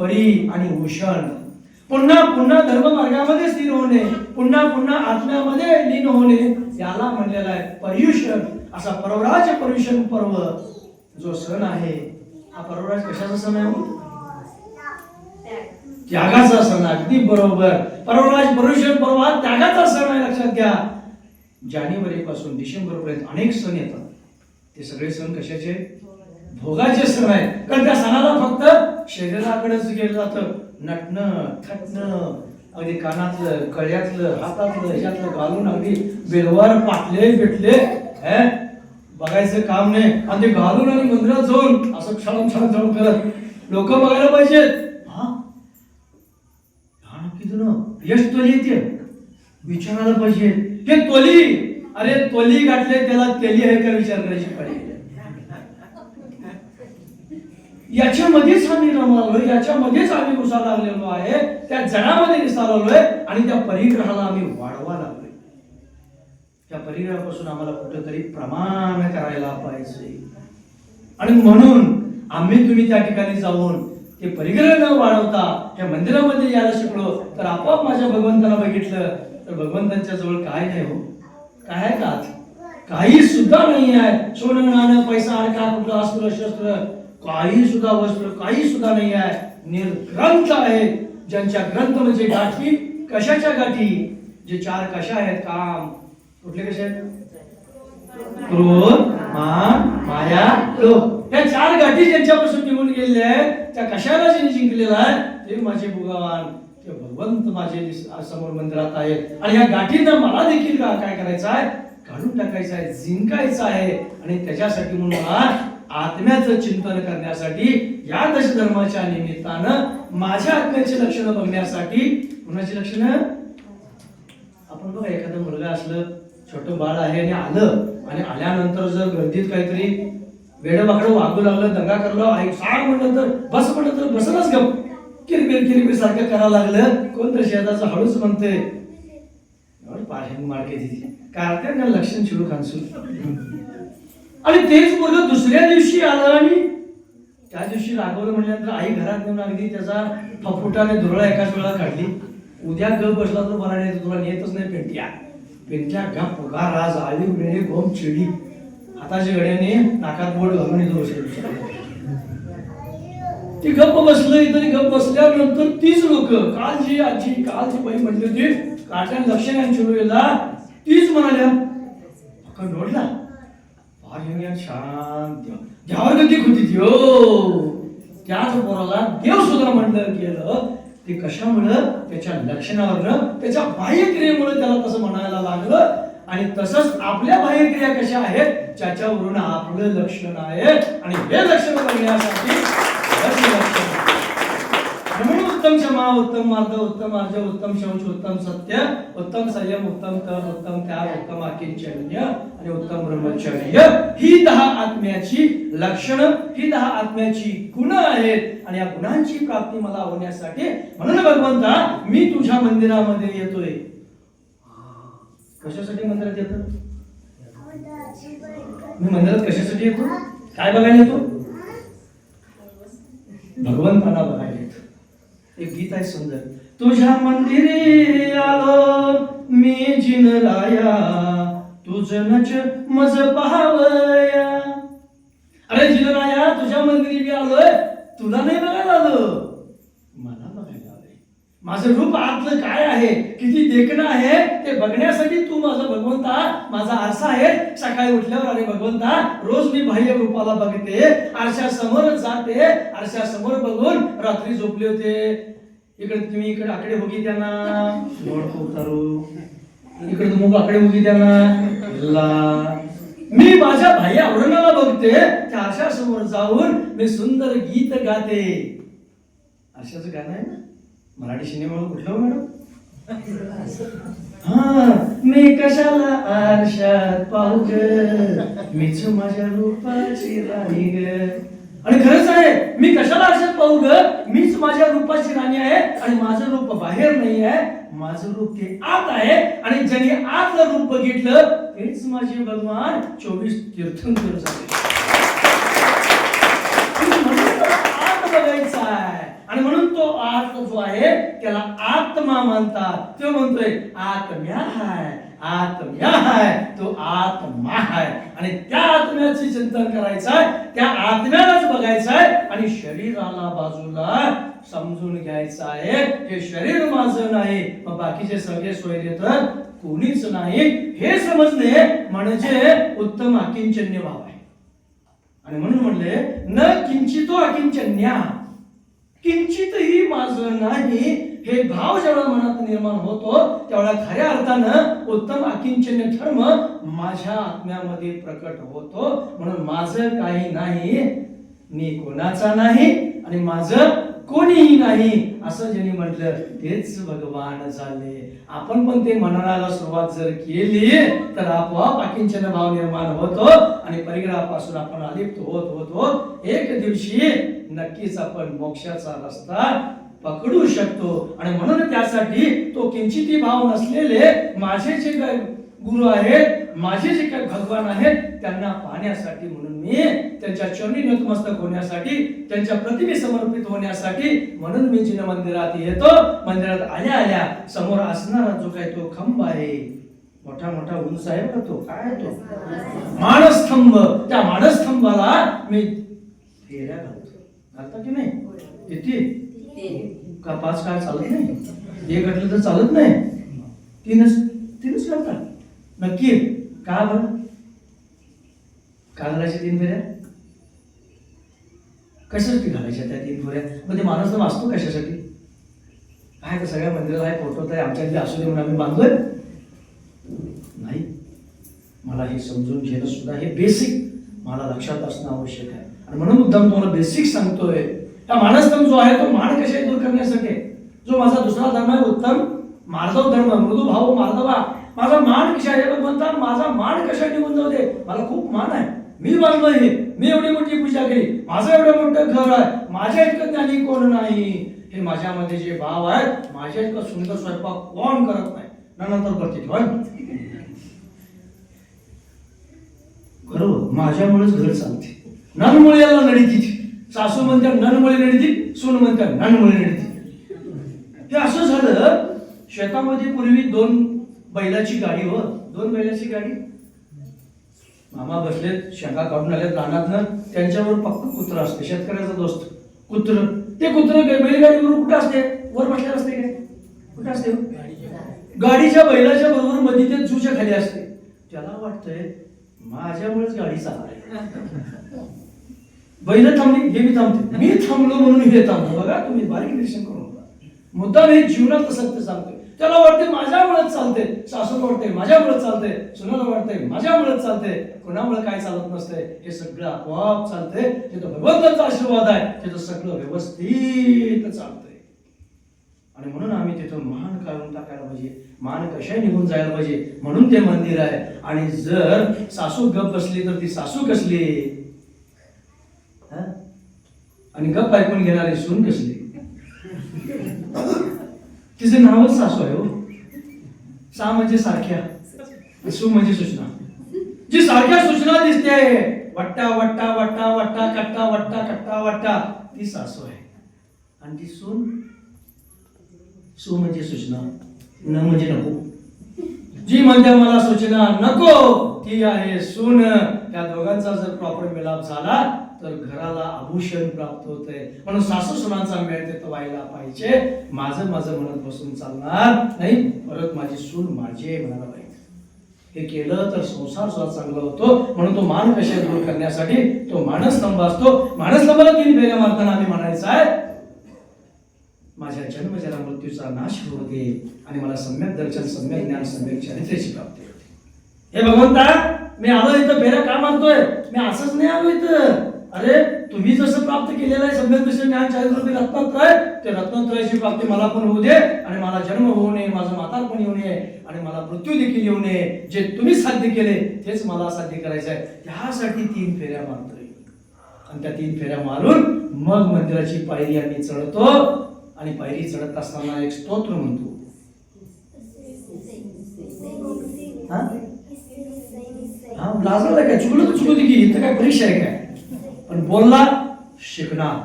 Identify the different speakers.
Speaker 1: परी आणि भूषण पुन्हा पुन्हा धर्म मार्गामध्ये स्थिर होणे पुन्हा पुन्हा आत्म्यामध्ये लीन होणे याला म्हणलेला आहे पर्युषण. असा परवराज पर्युषण पर्व जो सण आहे हा परवराज कशाचा सण आहे हो? त्यागाचा सण अगदी बरोबर. परवराज पर्युषण पर्व हा त्यागाचा सण आहे लक्षात घ्या. जानेवारी पासून डिसेंबर पर्यंत अनेक सण येतात. ते सगळे सण कशाचे? भोगाचे सण आहेत. कारण त्या सणाला फक्त शरीराकडेच गेलं जातं. नटणं थटणं अगदी कानातलं कळ्यातलं हातातलं ह्याच्यातलं घालून अगदी बेलवार पाटले भेटले हे? बघायचं काम नाही. आणि ते घालून आणि मंदिरात जाऊन असं क्षण क्षण क्षण करत. लोक बघायला पाहिजेत. हा? हा यश तोली येते विचारायला पाहिजे हे तोली अरे तोली गाठले त्याला तेली आहे का विचार करायची पाहिजे याच्यामध्येच आम्ही रमलालोय याच्यामध्येच आम्ही घुसा लागलेलो आहे त्या जणामध्ये दिसा लागलोय आणि त्या परिग्रहाला आम्ही वाढवा लागलोय. त्या परिग्रहापासून आम्हाला कुठंतरी प्रमाण करायला पाहिजे. आणि म्हणून आम्ही तुम्ही त्या ठिकाणी जाऊन ते परिग्रह न वाढवता त्या मंदिरामध्ये यायला शिकलो. तर आपोआप माझ्या भगवंताला बघितलं तर भगवंतांच्या जवळ काय नाही हो? काय आहे का? काही सुद्धा नाही आहे सोनं नाणं पैसा अडका कुठलं अस्त्र शस्त्र काही सुद्धा वस्त्र काही सुद्धा नाही आहे. निर्ग्रंथ आहे ज्यांच्या ग्रंथ म्हणजे गाठी कशाच्या गाठी? जे चार कशा आहेत? काम. कुठले कसे आहेत? क्रोध मान माया लोक या चार गाठी ज्यांच्यापासून निघून गेलेल्या आहेत त्या कशाला ज्यांनी जिंकलेला आहे ते माझे भगवान ते भगवंत माझे समोर मंदिरात आहेत. आणि या गाठींना मला देखील का काय करायचं आहे? काढून टाकायचं आहे जिंकायचं आहे. आणि त्याच्यासाठी म्हणून मला आत्म्याचं चिंतन करण्यासाठी या दशधर्माच्या निमित्तानं माझ्या आत्म्याची लक्षणं बघण्यासाठी कुणाची लक्षणं? आपण बघा एखादा मुलगा असलं छोटं बाळ आहे आणि आलं आणि आल्यानंतर जर गर्दीत काहीतरी वेडबाकडं वागू लागलं दंगा करलो आई सांग म्हणलं तर बस म्हणलं तर बसनच गप. किरकिर किरकिर सारखं करायला लागलं कोण तर शेताचं हळूच म्हणते पाठ्याने मार्के दिली काय लक्षण शिडू खानसू. आणि तेच मुलगा दुसऱ्या दिवशी आलं आणि त्या दिवशी रागवलं म्हटल्यानंतर आई घरात नेऊन अगदी त्याचा फपुटाने धुरळा एकाच वेळा काढली. उद्या गप बसला तर बरा नाही तुला नेतच नाही पेंट्या. पेंट्या घ्या पगार राज आली वेळे गोम चिडी. हाताच्या गड्याने नाकात बोट घालून येतो बसले. ती गप्प बसलं तरी गप्प बसल्यानंतर तीच लोक काल जी आजी काल जी बाई म्हणली होती काट्यान लक्षण चिडूला तीच म्हणाल्या अखंड डोळला शांत ज्यावर गती होती ती हो त्याच पोराला देव सुद्धा म्हणलं केलं ते कशामुळं त्याच्या लक्षणावरनं त्याच्या बाह्यक्रियेमुळे त्याला तसं म्हणायला लागलं आणि तसंच आपल्या बाह्यक्रिया कशा आहेत ज्याच्यावरून आपलं लक्षण आहे आणि हे लक्षण करण्यासाठी उत्तम क्षमा उत्तम मार्ग उत्तम अर्ज उत्तम शौच उत्तम सत्य उत्तम संयम उत्तम तप उत्तम त्याग उत्तम आकिंचन्य आणि उत्तम ब्रह्मचर्य. ही दहा आत्म्याची लक्षणं ही दहा आत्म्याची गुण आहेत आणि या गुणांची प्राप्ती मला होण्यासाठी म्हणून भगवंता मी तुझ्या मंदिरामध्ये येतोय. कशासाठी मंदिरात येतो? मी मंदिरात कशासाठी येतो? काय बघायला येतो? भगवंताला बघायला येतो. एक गीत आहे सुंदर. तुझ्या मंदिरी आलो मी जिनलाया तुझ नच मज पहावया. अरे जिनराया तुझ्या मंदिरी मी आलोय. तुला नाही बघायला आलो. मला बघायला माझं रूप आतलं काय आहे? किती देखणं आहे? ते बघण्यासाठी तू माझा भगवंता माझा आरसा आहे. सकाळी उठल्यावर अरे भगवंता रोज मी बाह्य रूपाला बघते. आरशा समोर जाते. आरशा समोर बघून रात्री झोपले होते. इकडे तुम्ही इकडे आकडे बघी त्यांना लोड उतारू इकडे तुम्ही आकडे बघी त्यांना ला. मी माझ्या भाई आवरणाला बघते. त्या आरशा समोर जाऊन मी सुंदर गीत गाते. आरशाचं गाणं आहे ना? मराठी सिनेमा कुठला हो, मॅडम? हा मी कशाला आरशात पाहू ग? मीच माझ्या रूपाची राणी ग. आणि खरंच आहे मी कशाला आरशात पाहू ग? मीच माझ्या रूपाची राणी आहे आणि माझं रूप बाहेर नाही आहे. माझं रूप ते आत आहे आणि ज्यांनी आतलं रूप बघितलं तेच माझे भगवान चोवीस तीर्थंकर झाले. आत बघायचं आहे. आणि म्हणून तो आत्मा जो आहे त्याला आत्मा म्हणतात. तो म्हणतोय आत्म्या हाय आत्म्या हाय तो आत्मा हाय. आणि त्या आत्म्याचे चिंतन करायचं आहे त्या आत्म्यालाच बघायचं आहे आणि शरीराला बाजूला समजून घ्यायचं आहे हे शरीर माझं नाही. मग बाकीचे सगळे सोयरे तर कोणीच नाही. हे समजणे म्हणजे उत्तम अकिंचन्य भाव आहे. आणि म्हणून म्हणले न किंचितो अकिंचन्या. किंचितही माझं नाही. हे भाव जेवढा मनात निर्माण होतो तेवढा खऱ्या अर्थानं उत्तम अकिंचन्य धर्म माझ्या आत्म्यामध्ये प्रकट होतो. म्हणून माझं काही नाही मी कोणाचा नाही आणि माझं कोणीही नाही असं ज्यांनी म्हटलं तेच भगवान झाले. आपण पण ते मननाला सुरुवात जर केली तर आपोआप अकिंचन भाव निर्माण होतो आणि परिग्रहापासून आपण अलिप्त होत होत होत. एक दिवशी नक्कीच आपण मोक्षाचा रस्ता पकडू शकतो. आणि म्हणून त्यासाठी तो किंचिती भाव नसलेले माझे जे काय गुरु आहेत माझे जे काही भगवान आहेत त्यांना पाहण्यासाठी म्हणून मी त्यांच्या चरणी नतमस्तक होण्यासाठी त्यांच्या प्रतिमे समर्पित होण्यासाठी म्हणून मी जिन मंदिरात येतो. मंदिरात आल्या आल्या समोर असणारा जो काही तो खंब आहे मोठा मोठा उंच आहे बघा तो. काय तो? मानस्तंभ त्या मानस्तंभाला मी फेऱ्या घालतो घालता की नाही? किती का पाच काय चालत नाही? एक घातलं तर चालत नाही. तीनच तीनच घालतात नक्की. का बरं? का घालायच्या तीन फेऱ्या? कशासाठी घालायच्या त्या तीन फेऱ्या? मग ते माणूस वाचतो कशासाठी? काय तर सगळ्या मंदिराला आहे फोटो आहे आमच्या इथे असू दे म्हणून आम्ही बांधलोय. नाही. मला हे समजून घेणं सुद्धा हे बेसिक मला लक्षात असणं आवश्यक आहे. आणि म्हणून मुद्दाम तुम्हाला बेसिक सांगतोय. त्या मानसधर्म जो आहे तो मान कशा दूर करण्यासाठी? जो माझा दुसरा धर्म आहे उत्तम मार्दव धर्म मृदू भाव मार्दवा. माझा मान कशा आहे? लोक म्हणतात माझा मान कशा निघून जाऊ दे? मला खूप मान आहे. मी बांधलो हे. मी एवढी मोठी पूजा केली. माझं एवढं मोठं घर आहे. माझ्या इतकं ज्ञानी कोण नाही? हे माझ्यामध्ये जे भाव आहेत माझ्या इतकं सुंदर स्वयंपाक कोण करत नाही? नंतर करते बरोबर. माझ्यामुळेच घर चालते. ननमुळे याला नडीती सासू म्हणतात ननमुळे नडीती सून म्हणतात ननमुळे नडीती हे असं झालं शेतामध्ये पूर्वी दोन बैलाची गाडी हो. दोन बैलाची गाडी? मामा बसलेत शेंगा काढून आलेत रानातनं. त्यांच्यावर पक्क कुत्र असते शेतकऱ्याचा दोस्त. कुत्र. ते कुत्र बैलगाडीवर कुठं असते? वर बसलेलं असते काय कुठं असते? गाडीच्या बैलाच्या बरोबर मध्ये ते जूच्या खाली असते. त्याला वाटतंय माझ्यामुळेच गाडी चालणार बैल थांबली हे मी थांबते. मी थांबलो म्हणून हे थांबतो बघा तुम्ही बारीक निरीक्षण करून बघा. मुद्दाम हे जीवनात सत्य सांगतोय त्याला वाटते माझ्यामुळेच चालते सासूला वाटते माझ्यामुळे चालते सुनाला वाटते माझ्यामुळेच चालते कोणामुळे काय चालत नसते हे सगळं आपोआप चालते ते तो भगवंताचा आशीर्वाद आहे. ते सगळं व्यवस्थित चालतंय. आणि म्हणून आम्ही तिथं मान काढून टाकायला पाहिजे. मान कशा निघून जायला पाहिजे. म्हणून ते मंदिर आहे. आणि जर सासू गप बसली तर ती सासू कसली? आणि गप ऐकून घेणारे सून कसले? तिचं नावच सासू आहे हो. सा म्हणजे सारख्या. सु म्हणजे सूचना जी सारख्या सूचना दिसते वट्टा वट्टा वट्टा वट्टा कट्टा वट्टा कट्टा वट्टा ती सासू आहे. आणि ती सून? सु म्हणजे सूचना न म्हणजे नको. जी म्हणते मला सूचना नको ती आहे सून. त्या दोघांचा जर प्रॉपर मिलाप झाला तर घराला आभूषण प्राप्त होते म्हणून सासू सुनांचा मेळ ते व्हायला पाहिजे. माझं माझं म्हणत बसून चालणार नाही. परत माझी सून माझी आहे म्हणायला पाहिजे. हे केलं तर संसार सुद्धा चांगला होतो. म्हणून तो मान कशा दूर करण्यासाठी तो मानस्तंभ असतो. मानस्तंभाला तीन फेऱ्या मारताना आम्ही म्हणायचं आहे माझ्या जन्मजरा मृत्यूचा नाश होते आणि मला सम्यक दर्शन सम्यक ज्ञान सम्यक चरित्रेची प्राप्ती होते. हे भगवंता मी आलो इथं फेऱ्या का मानतोय मी असंच नाही आलो इथं. अरे तुम्ही जसं प्राप्त केलेलं आहे सम्यक दृश्य ज्ञान चरित्र रत्नात्रय ते रत्नात्रयाची प्राप्ती मला पण होऊ दे आणि मला जन्म होऊ नये माझं म्हातारपण येऊ नये आणि मला मृत्यू देखील येऊ नये. जे तुम्ही साध्य केले तेच मला साध्य करायचं आहे त्यासाठी तीन फेऱ्या मारतोय आणि त्या तीन फेऱ्या मारून मग मंदिराची पायरी आम्ही चढतो आणि पायरी चढत असताना एक स्तोत्र म्हणतो. हा? लाजला काय? चुकलं तर चुकू दे की इथं काय परीक्षा आहे काय? पण बोलला शिकणार